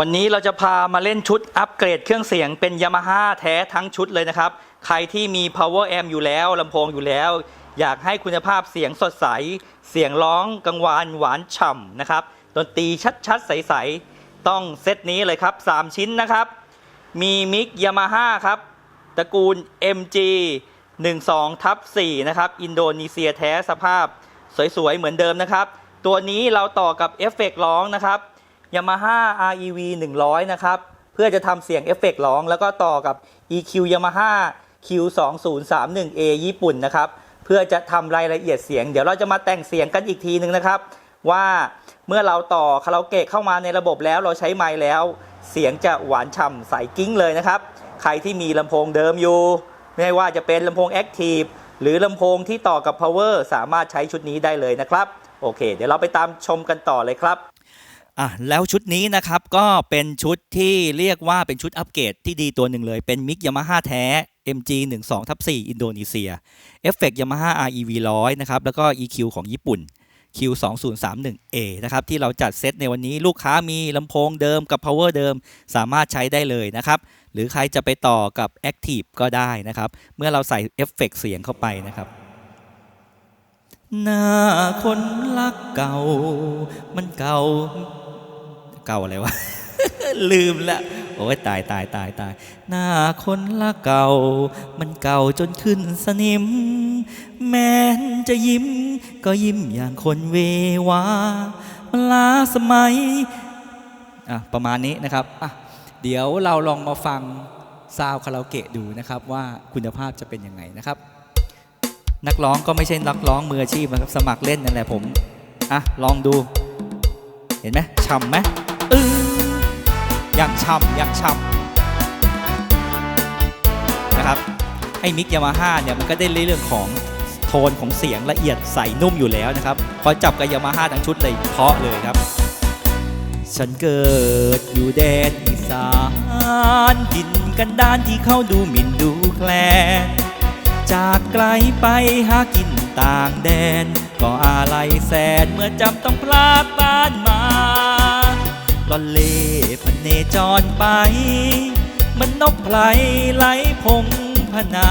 วันนี้เราจะพามาเล่นชุดอัปเกรดเครื่องเสียงเป็น Yamaha แท้ทั้งชุดเลยนะครับ ใครที่มี power amp อยู่แล้วลำโพงอยู่แล้ว อยากให้คุณภาพเสียงสดใส เสียงร้องกังวานหวานฉ่ำนะครับดนตรีชัดๆ ใสๆ ต้องเซตนี้เลยครับ 3 ชิ้นนะครับ มีมิก Yamaha ครับ ตระกูล MG 12ทับ4นะครับ อินโดนีเซียแท้สภาพ สวยๆ เหมือนเดิมนะครับ ตัวนี้เราต่อกับเอฟเฟกตร้องนะครับ Yamaha REV 100 นะครับ เพื่อจะทำเสียงเอฟเฟกต์ร้อง แล้วก็ต่อกับ EQ Yamaha Q2031A ญี่ปุ่นนะครับ เพื่อจะทำรายละเอียดเสียง เดี๋ยวเราจะมาแต่งเสียงกันอีกทีหนึ่งนะครับ ว่าเมื่อเราต่อคาราโอเกะเข้ามาในระบบแล้วเราใช้ไมค์แล้ว เสียงจะหวานฉ่ำใสกิ้งเลยนะครับ ใครที่มีลำโพงเดิมอยู่ ไม่ว่าจะเป็นลำโพง Active หรือลำโพงที่ต่อกับ Power สามารถใช้ชุดนี้ได้เลยนะครับ โอเค เดี๋ยวเราไปตามชมกันต่อเลยครับ อะแล้วชุดนี้นะครับก็เป็นชุดที่เรียกว่าเป็นชุดอัปเกรดที่ดีตัวหนึ่งเลย เป็นมิกยามาฮ่าแท้ MG 1 2ทับ4อินโดนีเซียเอฟเฟกต์ยามาฮ่า REV 100นะครับแล้วก็ EQ ของญี่ปุ่น Q 2 0 3 1 A นะครับที่เราจัดเซตในวันนี้ลูกค้ามีลำโพงเดิมกับ power เดิมสามารถใช้ได้เลยนะครับ หรือใครจะไปต่อกับ Active ก็ได้นะครับ เมื่อเราใส่เอฟเฟกต์เสียงเข้าไปนะครับหน้าคนรักเก่า มันเก่า เก่าอะไรวะลืมละโอ้ยตายตายตายตาย หน้าคนละเก่า มันเก่าจนขึ้นสนิม แม้นจะยิ้ม ก็ยิ้มอย่างคนเววามล้าสมัยอะประมาณนี้นะครับอะเดี๋ยวเราลองมาฟังซาวคาราโอเกะดูนะครับ ว่าคุณภาพจะเป็นยังไงนะครับ นักร้องก็ไม่ใช่นักร้องมืออาชีพนะครับสมัครเล่นนั่นแหละผมอะลองดู เห็นไหมฉ่ำไหม อย่างฉ่ำอย่างฉ่ำนะครับไอ้มิกยามาฮ่าเนี่ยมันก็ได้เรื่องของโทนของเสียงละเอียดใสนุ่มอยู่แล้วนะครับ พอจับกับยามาฮ่าทั้งชุดเลยเพราะเลยครับ ฉันเกิดอยู่แดนอีสานดินกันดานที่เขาดูหมิ่นดูแคลนจากไกลไปหากินต่างแดน ก็อะไรแสนเมื่อจำต้องพลากบ้านมาลอนเล่พันเน รไป มันนกไพลไหลพงพนา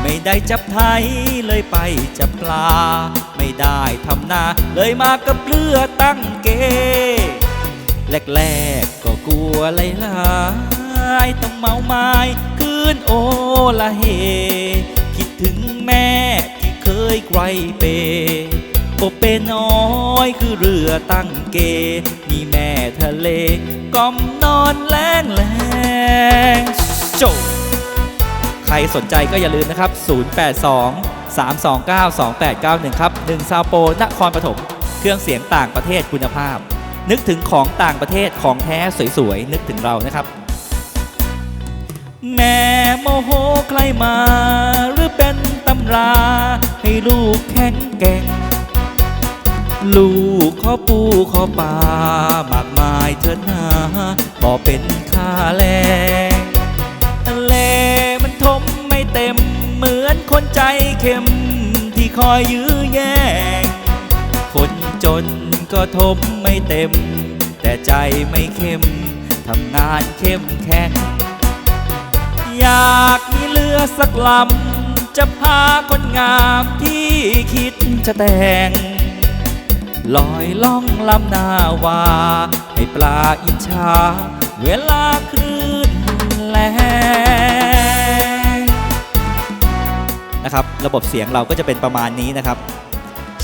ไม่ได้จับไทยเลยไปจับปลา ไม่ได้ทำนาเลยมากับเรือตั้งเกแรกๆก็กลัวไหลหลายต้องเมาไม้คืนโอละเฮ คิดถึงแม่ที่เคยไกวเปโอเปน้อยคือเรือตั้งเก มีแม่ทะเล แรงแรงโจใครสนใจก็อย่าลืมนะครับ 082 329 2891 ครับ1ซาวโปนครปฐมเครื่องเสียงต่างประเทศคุณภาพ นึกถึงของต่างประเทศของแท้สวยๆ นึกถึงเรานะครับ แม่โมโหใครมา หรือเป็นตำรา ให้ลูกแข็งแกร่งลูกขอปูขอป่ามากมายเถิดนา ขอเป็นค่าแรงทะเลมันทมไม่เต็ม เหมือนคนใจเข็มที่คอยยื้อแย่งคนจนก็ทมไม่เต็ม แต่ใจไม่เข้มทำงานเข้มแข็งอยากมีเรือสักลำจะพาคนงามที่คิดจะแต่ง ลอยล่องลำนาวา ให้ปลาอิจฉาเวลาคลื่นแรงนะครับ ระบบเสียงเราก็จะเป็นประมาณนี้นะครับ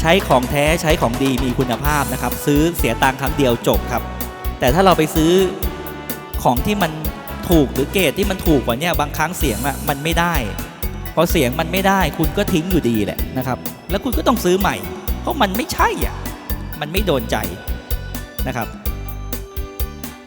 ใช้ของแท้ใช้ของดีมีคุณภาพนะครับ ซื้อเสียตังค์ครั้งเดียวจบครับ แต่ถ้าเราไปซื้อของที่มันถูกหรือเกรดที่มันถูกกว่านี้บางครั้งเสียงอะมันไม่ได้พอเสียงมันไม่ได้คุณก็ทิ้งอยู่ดีแหละนะครับ แล้วคุณก็ต้องซื้อใหม่ เพราะมันไม่ใช่อะ มันไม่โดนใจนะครับ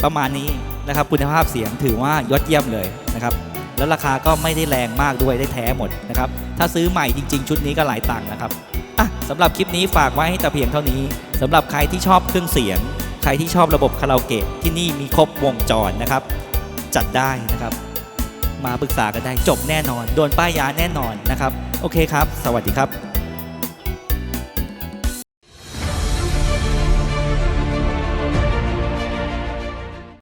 ประมาณนี้นะครับคุณภาพเสียงถือว่ายอดเยี่ยมเลยนะครับ แล้วราคาก็ไม่ได้แรงมากด้วยได้แท้หมดนะครับ ถ้าซื้อใหม่จริง ๆ ชุดนี้ก็หลายตังค์นะครับอะสำหรับคลิปนี้ฝากไว้ให้แต่เพียงเท่านี้สำหรับใครที่ชอบเครื่องเสียง ใครที่ชอบระบบคาราโอเกะที่นี่มีครบวงจรนะครับ จัดได้นะครับ มาปรึกษากันได้จบแน่นอน โดนป้ายยาแน่นอนนะครับ โอเคครับ สวัสดีครับ